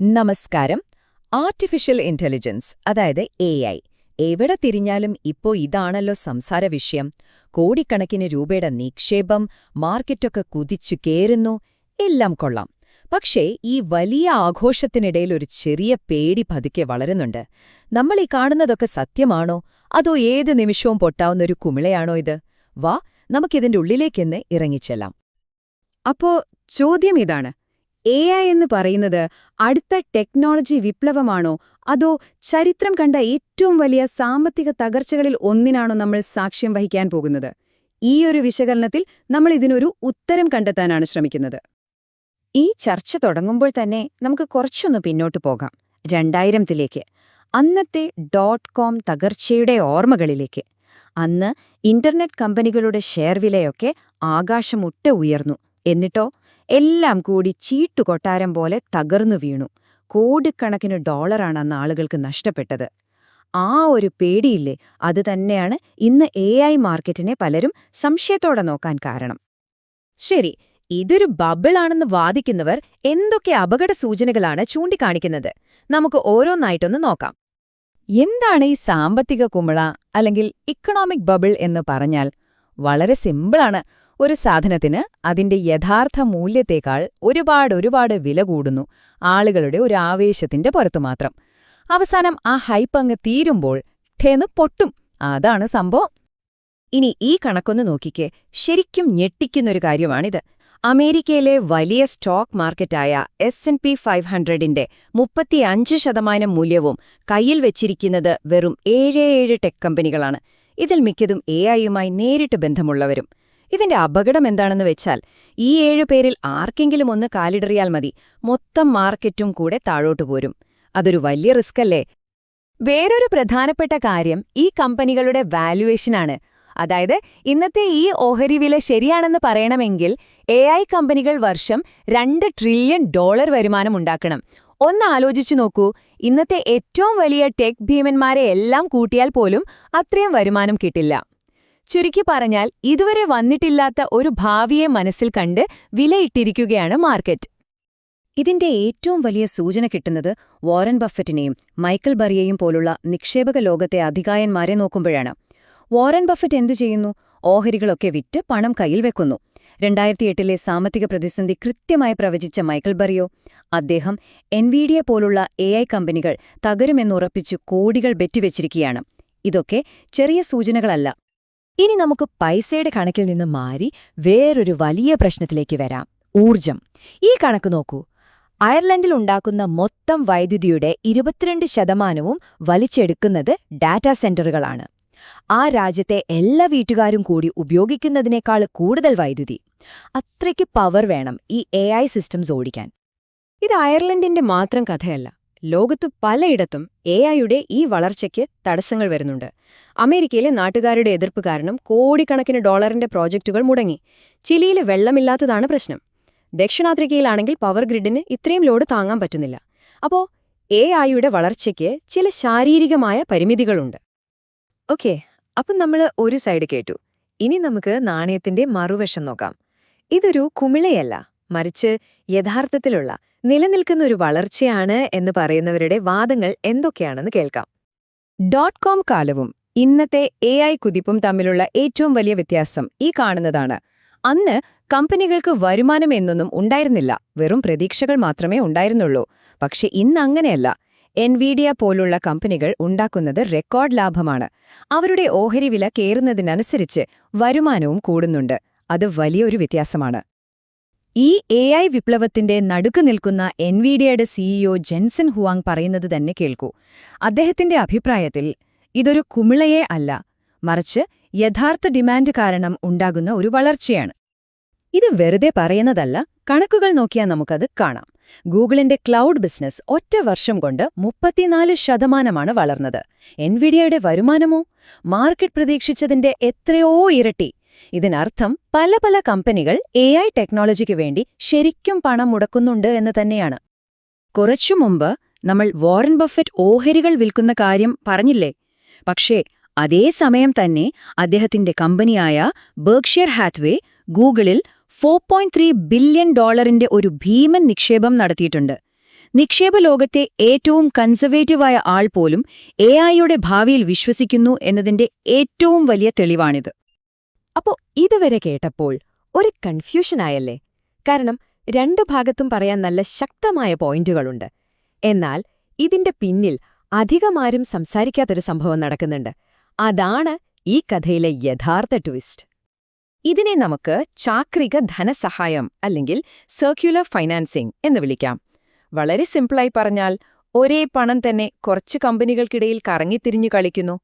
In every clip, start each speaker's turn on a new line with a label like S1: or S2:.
S1: നമസ്കാരം. Artificial intelligence അതായത് A I എവിടെ തിരിഞ്ഞാലും ഇപ്പോ ഇതാണല്ലോ സംസാര വിഷയം. കോടിക്കണക്കിന് രൂപയുടെ നിക്ഷേപം മാർക്കറ്റൊക്കെ കുതിച്ചു കേറുന്നു എല്ലാം കൊള്ളാം. പക്ഷേ ഈ വലിയ ആഘോഷത്തിനിടയിൽ ഒരു ചെറിയ പേടി പതുക്കെ വളരുന്നുണ്ട്. നമ്മൾ ഈ കാണുന്നതൊക്കെ സത്യമാണോ? അതോ ഏത് നിമിഷവും പൊട്ടാവുന്ന ഒരു കുമിളയാണോ ഇത്? വാ നമുക്കിതിന്റെ ഉള്ളിലേക്കെന്ന് ഇറങ്ങിച്ചെല്ലാം.
S2: അപ്പോ ചോദ്യം ഇതാണ്. എ ഐ എന്ന് പറയുന്നത് അടുത്ത ടെക്നോളജി വിപ്ലവമാണോ? അതോ ചരിത്രം കണ്ട ഏറ്റവും വലിയ സാമ്പത്തിക തകർച്ചകളിൽ ഒന്നിനാണോ നമ്മൾ സാക്ഷ്യം വഹിക്കാൻ പോകുന്നത്? ഈ ഒരു വിശകലനത്തിൽ നമ്മൾ ഇതിനൊരു ഉത്തരം കണ്ടെത്താനാണ് ശ്രമിക്കുന്നത്.
S3: ഈ ചർച്ച തുടങ്ങുമ്പോൾ തന്നെ നമുക്ക് കുറച്ചൊന്ന് പിന്നോട്ട് പോകാം. രണ്ടായിരത്തിലേക്ക്. അന്നത്തെ ഡോട്ട് കോം തകർച്ചയുടെ ഓർമ്മകളിലേക്ക്. അന്ന് ഇന്റർനെറ്റ് കമ്പനികളുടെ ഷെയർ വിലയൊക്കെ ആകാശമുട്ട ഉയർന്നു. എന്നിട്ടോ എല്ലാം കൂടി ചീട്ടുകൊട്ടാരം പോലെ തകർന്നു വീണു. കോടിക്കണക്കിന് ഡോളറാണ് അന്ന് ആളുകൾക്ക് നഷ്ടപ്പെട്ടത്. ആ ഒരു പേടിയില്ലേ? അത് തന്നെയാണ് ഇന്ന് എ ഐ മാർക്കറ്റിനെ പലരും സംശയത്തോടെ നോക്കാൻ കാരണം.
S1: ശരി ഇതൊരു ബബിളാണെന്ന് വാദിക്കുന്നവർ എന്തൊക്കെ അപകട സൂചനകളാണ് ചൂണ്ടിക്കാണിക്കുന്നത്? നമുക്ക് ഓരോന്നായിട്ടൊന്ന് നോക്കാം. എന്താണ് ഈ സാമ്പത്തിക കുമിള അല്ലെങ്കിൽ ഇക്കണോമിക് ബബിൾ എന്ന് പറഞ്ഞാൽ വളരെ സിമ്പിളാണ് ഒരു സാധനത്തിന് അതിന്റെ യഥാർത്ഥ മൂല്യത്തേക്കാൾ ഒരുപാട് ഒരുപാട് വില കൂടുന്നു ആളുകളുടെ ഒരു ആവേശത്തിന്റെ പുറത്തു മാത്രം. അവസാനം ആ ഹൈപ്പ് അങ്ങ് തീരുമ്പോൾ ഠേന്ന് പൊട്ടും. അതാണ് സംഭവം. ഇനി ഈ കണക്കൊന്ന് നോക്കിക്കേ. ശരിക്കും ഞെട്ടിക്കുന്നൊരു കാര്യമാണിത്. അമേരിക്കയിലെ വലിയ സ്റ്റോക്ക് മാർക്കറ്റായ എസ് എൻ പി ഫൈവ് ഹൺഡ്രഡിന്റെ മുപ്പത്തിയഞ്ച് ശതമാനം മൂല്യവും കയ്യിൽ വെച്ചിരിക്കുന്നത് വെറും ഏഴ് ഏഴ് ടെക് കമ്പനികളാണ്. ഇതിൽ മിക്കതും എ ഐയുമായി നേരിട്ട് ബന്ധമുള്ളവരും. ഇതിന്റെ അപകടം എന്താണെന്ന് വെച്ചാൽ ഈ ഏഴു പേരിൽ ആർക്കെങ്കിലും ഒന്ന് കാലിടറിയാൽ മതി. മൊത്തം മാർക്കറ്റും കൂടെ താഴോട്ടു പോരും. അതൊരു വലിയ റിസ്ക് അല്ലേ വേറൊരു പ്രധാനപ്പെട്ട കാര്യം ഈ കമ്പനികളുടെ വാല്യുവേഷനാണ് അതായത് ഇന്നത്തെ ഈ ഓഹരി വില ശരിയാണെന്ന് പറയണമെങ്കിൽ എ കമ്പനികൾ വർഷം രണ്ട് ട്രില്യൺ ഡോളർ വരുമാനം ഉണ്ടാക്കണം. ഒന്ന് ആലോചിച്ചു നോക്കൂ. ഇന്നത്തെ ഏറ്റവും വലിയ ടെക് ഭീമന്മാരെ എല്ലാം കൂട്ടിയാൽ പോലും അത്രയും വരുമാനം കിട്ടില്ല. ചുരുക്കി പറഞ്ഞാൽ ഇതുവരെ വന്നിട്ടില്ലാത്ത ഒരു ഭാവിയെ മനസ്സിൽ കണ്ട് വിലയിട്ടിരിക്കുകയാണ് മാർക്കറ്റ്. ഇതിന്റെ ഏറ്റവും വലിയ സൂചന കിട്ടുന്നത് വാറൻ ബഫറ്റിനെയും മൈക്കൽ ബറിയെയും പോലുള്ള നിക്ഷേപക ലോകത്തെ അധികായന്മാരെ നോക്കുമ്പോഴാണ്. വാറൻ ബഫറ്റ് എന്തു ചെയ്യുന്നു? ഓഹരികളൊക്കെ വിറ്റ് പണം കയ്യിൽ വെക്കുന്നു. രണ്ടായിരത്തി എട്ടിലെ സാമ്പത്തിക പ്രതിസന്ധി കൃത്യമായി പ്രവചിച്ച മൈക്കൽ ബറിയോ അദ്ദേഹം എൻവിഡിയെ പോലുള്ള എ ഐ കമ്പനികൾ തകരുമെന്നുറപ്പിച്ചു കോടികൾ ബെറ്റുവെച്ചിരിക്കുകയാണ് ഇതൊക്കെ ചെറിയ സൂചനകളല്ല. ഇനി നമുക്ക് പൈസയുടെ കണക്കിൽ നിന്ന് മാറി വേറൊരു വലിയ പ്രശ്നത്തിലേക്ക് വരാം. ഊർജം ഈ കണക്ക് നോക്കൂ. അയർലൻഡിൽ ഉണ്ടാക്കുന്ന മൊത്തം വൈദ്യുതിയുടെ ഇരുപത്തിരണ്ട് ശതമാനവും വലിച്ചെടുക്കുന്നത് ഡാറ്റാ സെന്ററുകളാണ്. ആ രാജ്യത്തെ എല്ലാ വീട്ടുകാരും കൂടി ഉപയോഗിക്കുന്നതിനേക്കാൾ കൂടുതൽ വൈദ്യുതി. അത്രയ്ക്ക് പവർ വേണം ഈ എ സിസ്റ്റംസ് ഓടിക്കാൻ. ഇത് അയർലൻഡിന്റെ മാത്രം കഥയല്ല. ലോകത്തു പലയിടത്തും എ ഐയുടെ ഈ വളർച്ചയ്ക്ക് തടസ്സങ്ങൾ വരുന്നുണ്ട്. അമേരിക്കയിലെ നാട്ടുകാരുടെ എതിർപ്പ് കാരണം കോടിക്കണക്കിന് ഡോളറിന്റെ പ്രോജക്റ്റുകൾ മുടങ്ങി. ചിലിയിൽ വെള്ളമില്ലാത്തതാണ് പ്രശ്നം. ദക്ഷിണാഫ്രിക്കയിലാണെങ്കിൽ പവർ ഗ്രിഡിന് ഇത്രയും ലോഡ് താങ്ങാൻ പറ്റുന്നില്ല. അപ്പോൾ എ ഐയുടെ വളർച്ചയ്ക്ക് ചില ശാരീരികമായ പരിമിതികളുണ്ട്. ഓക്കെ അപ്പം നമ്മൾ ഒരു സൈഡ് കേട്ടു. ഇനി നമുക്ക് നാണയത്തിന്റെ മറുവശം നോക്കാം. ഇതൊരു കുമിളയല്ല മറിച്ച് യഥാർത്ഥത്തിലുള്ള നിലനിൽക്കുന്ന ഒരു വളർച്ചയാണ് എന്ന് പറയുന്നവരുടെ വാദങ്ങൾ എന്തൊക്കെയാണെന്ന് കേൾക്കാം. ഡോട്ട് കോം കാലവും ഇന്നത്തെ എ ഐ കുതിപ്പും തമ്മിലുള്ള ഏറ്റവും വലിയ വ്യത്യാസം ഈ കാണുന്നതാണ്. അന്ന് കമ്പനികൾക്ക് വരുമാനം എന്നൊന്നും ഉണ്ടായിരുന്നില്ല. വെറും പ്രതീക്ഷകൾ മാത്രമേ ഉണ്ടായിരുന്നുള്ളൂ. പക്ഷെ ഇന്ന് അങ്ങനെയല്ല. എൻവിഡിയ പോലുള്ള കമ്പനികൾ ഉണ്ടാക്കുന്നത് റെക്കോർഡ് ലാഭമാണ്. അവരുടെ ഓഹരി വില കയറുന്നതിനനുസരിച്ച് വരുമാനവും കൂടുന്നുണ്ട്. അത് വലിയൊരു വ്യത്യാസമാണ്. ഈ എ ഐ വിപ്ലവത്തിന്റെ നടുക്ക് നിൽക്കുന്ന എൻവിഡിയയുടെ സിഇഒ ജെൻസൺ ഹുവാങ് പറയുന്നത് തന്നെ കേൾക്കൂ. അദ്ദേഹത്തിന്റെ അഭിപ്രായത്തിൽ ഇതൊരു കുമിളയെ അല്ല മറിച്ച് യഥാർത്ഥ ഡിമാൻഡ് കാരണം ഉണ്ടാകുന്ന ഒരു വളർച്ചയാണ്. ഇത് വെറുതെ പറയുന്നതല്ല കണക്കുകൾ നോക്കിയാൽ നമുക്കത് കാണാം. ഗൂഗിളിന്റെ ക്ലൗഡ് ബിസിനസ് ഒറ്റ വർഷം കൊണ്ട് മുപ്പത്തിനാല് ശതമാനമാണ് വളർന്നത്. എൻവിഡിയയുടെ വരുമാനമോ? മാർക്കറ്റ് പ്രതീക്ഷിച്ചതിന്റെ എത്രയോ ഇരട്ടി. ഇതിനർത്ഥം പല പല കമ്പനികൾ എ ഐ ടെക്നോളജിക്ക് വേണ്ടി ശരിക്കും പണം മുടക്കുന്നുണ്ട് എന്ന് തന്നെയാണ്. കുറച്ചു മുമ്പ് നമ്മൾ വോറൻ ബഫറ്റ് ഓഹരികൾ വിൽക്കുന്ന കാര്യം പറഞ്ഞില്ലേ? പക്ഷേ അതേ സമയം തന്നെ അദ്ദേഹത്തിന്റെ കമ്പനിയായ ബർക്ഷ്യർ ഹാത്വേ ഗൂഗിളിൽ ഫോർ പോയിന്റ് ത്രീ ബില്യൺ ഡോളറിന്റെ ഒരു ഭീമൻ നിക്ഷേപം നടത്തിയിട്ടുണ്ട്.
S3: നിക്ഷേപ ലോകത്തെ ഏറ്റവും കൺസർവേറ്റീവായ ആൾ പോലും എ ഐയുടെ ഭാവിയിൽ വിശ്വസിക്കുന്നു എന്നതിന്റെ ഏറ്റവും വലിയ തെളിവാണിത്.
S1: അപ്പോ ഇതുവരെ കേട്ടപ്പോൾ ഒരു കൺഫ്യൂഷനായല്ലേ കാരണം രണ്ടു ഭാഗത്തും പറയാൻ നല്ല ശക്തമായ പോയിന്റുകളുണ്ട്. എന്നാൽ ഇതിന്റെ പിന്നിൽ അധികമാരും സംസാരിക്കാത്തൊരു സംഭവം നടക്കുന്നുണ്ട്. അതാണ് ഈ കഥയിലെ യഥാർത്ഥ ട്വിസ്റ്റ് ഇതിനെ നമുക്ക് ചാക്രിക ധനസഹായം അല്ലെങ്കിൽ സർക്യുലർ ഫൈനാൻസിംഗ് എന്ന് വിളിക്കാം. വളരെ സിംപിളായി പറഞ്ഞാൽ ഒരേ പണം തന്നെ കുറച്ച് കമ്പനികൾക്കിടയിൽ കറങ്ങിത്തിരിഞ്ഞു കളിക്കുന്നു.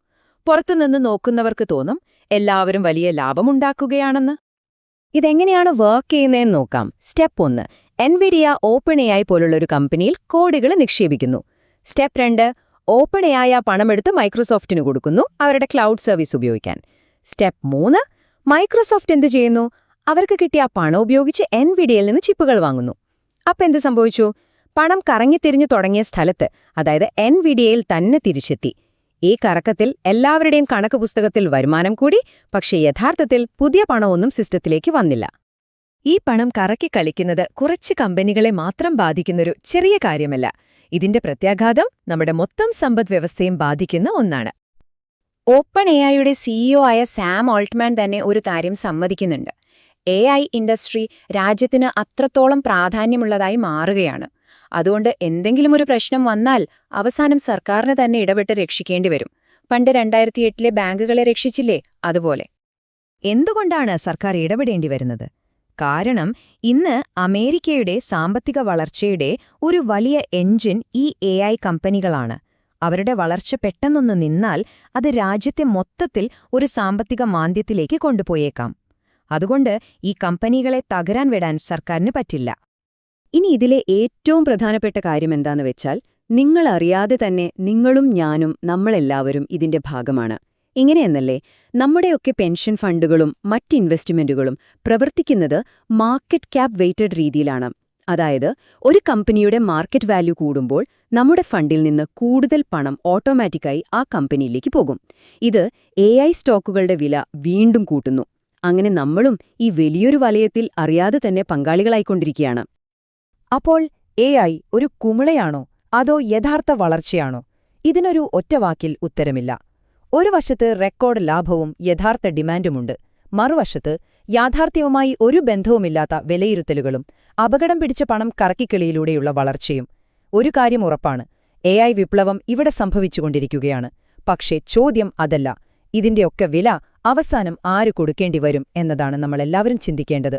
S1: പുറത്തുനിന്ന് നോക്കുന്നവർക്ക് തോന്നും എല്ലാവരും വലിയ ലാഭമുണ്ടാക്കുകയാണെന്ന്? ഇതെങ്ങനെയാണ് വർക്ക് ചെയ്യുന്നതെന്ന് നോക്കാം. സ്റ്റെപ്പ് ഒന്ന്. എൻവിഡിയ ഓപ്പൺ എ ഐ പോലുള്ളൊരു കമ്പനിയിൽ കോഡുകൾ നിക്ഷേപിക്കുന്നു. സ്റ്റെപ്പ് രണ്ട്. ഓപ്പൺ എ ആയ പണമെടുത്ത് മൈക്രോസോഫ്റ്റിന് കൊടുക്കുന്നു അവരുടെ ക്ലൗഡ് സർവീസ് ഉപയോഗിക്കാൻ. സ്റ്റെപ്പ് മൂന്ന്. മൈക്രോസോഫ്റ്റ് എന്ത് ചെയ്യുന്നു? അവർക്ക് കിട്ടിയ പണം ഉപയോഗിച്ച് എൻവിഡിയയിൽ നിന്ന് ചിപ്പുകൾ വാങ്ങുന്നു. അപ്പം എന്ത് സംഭവിച്ചു? പണം കറങ്ങിത്തിരിഞ്ഞു തുടങ്ങിയ സ്ഥലത്ത് അതായത് എൻവിഡിയയിൽ തന്നെ തിരിച്ചെത്തി. ഈ കറക്കത്തിൽ എല്ലാവരുടെയും കണക്ക് പുസ്തകത്തിൽ വരുമാനം കൂടി പക്ഷേ യഥാർത്ഥത്തിൽ പുതിയ പണമൊന്നും സിസ്റ്റത്തിലേക്ക് വന്നില്ല. ഈ പണം കറക്കി കളിക്കുന്നത് കുറച്ച് കമ്പനികളെ മാത്രം ബാധിക്കുന്നൊരു ചെറിയ കാര്യമല്ല. ഇതിന്റെ പ്രത്യാഘാതം നമ്മുടെ മൊത്തം സമ്പദ്വ്യവസ്ഥയും ബാധിക്കുന്ന ഒന്നാണ്.
S3: ഓപ്പൺ എ ഐയുടെ സിഇഒ ആയ സാം ഓൾട്ട്മാൻ തന്നെ ഒരു കാര്യം സമ്മതിക്കുന്നുണ്ട്. എ ഇൻഡസ്ട്രി രാജ്യത്തിന് അത്രത്തോളം പ്രാധാന്യമുള്ളതായി മാറുകയാണ്. അതുകൊണ്ട് എന്തെങ്കിലും ഒരു പ്രശ്നം വന്നാൽ അവസാനം സർക്കാരിന് തന്നെ ഇടപെട്ട് രക്ഷിക്കേണ്ടി വരും. പണ്ട് രണ്ടായിരത്തി എട്ടിലെ ബാങ്കുകളെ രക്ഷിച്ചില്ലേ? അതുപോലെ.
S1: എന്തുകൊണ്ടാണ് സർക്കാർ ഇടപെടേണ്ടി വരുന്നത്? കാരണം ഇന്ന് അമേരിക്കയുടെ സാമ്പത്തിക വളർച്ചയുടെ ഒരു വലിയ എഞ്ചിൻ ഈ എ കമ്പനികളാണ്. അവരുടെ വളർച്ച പെട്ടെന്നൊന്ന് നിന്നാൽ അത് രാജ്യത്തെ മൊത്തത്തിൽ ഒരു സാമ്പത്തിക മാന്ദ്യത്തിലേക്ക് കൊണ്ടുപോയേക്കാം. അതുകൊണ്ട് ഈ കമ്പനികളെ തകരാൻ വിടാൻ സർക്കാരിന് പറ്റില്ല.
S2: ഇനി ഇതിലെ ഏറ്റവും പ്രധാനപ്പെട്ട കാര്യം എന്താന്ന് വെച്ചാൽ നിങ്ങളറിയാതെ തന്നെ നിങ്ങളും ഞാനും നമ്മളെല്ലാവരും ഇതിന്റെ ഭാഗമാണ്. ഇങ്ങനെയെന്നല്ലേ? നമ്മുടെയൊക്കെ പെൻഷൻ ഫണ്ടുകളും മറ്റ് ഇൻവെസ്റ്റ്മെന്റുകളും പ്രവർത്തിക്കുന്നത് മാർക്കറ്റ് ക്യാപ് വെയ്റ്റഡ് രീതിയിലാണ്. അതായത് ഒരു കമ്പനിയുടെ മാർക്കറ്റ് വാല്യൂ കൂടുമ്പോൾ നമ്മുടെ ഫണ്ടിൽ നിന്ന് കൂടുതൽ പണം ഓട്ടോമാറ്റിക്കായി ആ കമ്പനിയിലേക്ക് പോകും. ഇത് എ സ്റ്റോക്കുകളുടെ വില വീണ്ടും കൂട്ടുന്നു. അങ്ങനെ നമ്മളും ഈ വലിയൊരു വലയത്തിൽ അറിയാതെ തന്നെ പങ്കാളികളായിക്കൊണ്ടിരിക്കുകയാണ്.
S1: അപ്പോൾ എ ഒരു കുമിളയാണോ? അതോ യഥാർത്ഥ വളർച്ചയാണോ? ഇതിനൊരു ഒറ്റവാക്കിൽ ഉത്തരമില്ല. ഒരു വശത്ത് റെക്കോർഡ് ലാഭവും യഥാർത്ഥ ഡിമാൻഡുമുണ്ട്. മറുവശത്ത് യാഥാർത്ഥ്യവുമായി ഒരു ബന്ധവുമില്ലാത്ത വിലയിരുത്തലുകളും അപകടം പിടിച്ച പണം കറക്കിക്കിളിയിലൂടെയുള്ള വളർച്ചയും. ഒരു കാര്യം ഉറപ്പാണ് എ വിപ്ലവം ഇവിടെ സംഭവിച്ചുകൊണ്ടിരിക്കുകയാണ്. പക്ഷേ ചോദ്യം അതല്ല ഇതിന്റെയൊക്കെ വില അവസാനം ആര് കൊടുക്കേണ്ടി വരും എന്നതാണ് നമ്മളെല്ലാവരും ചിന്തിക്കേണ്ടത്.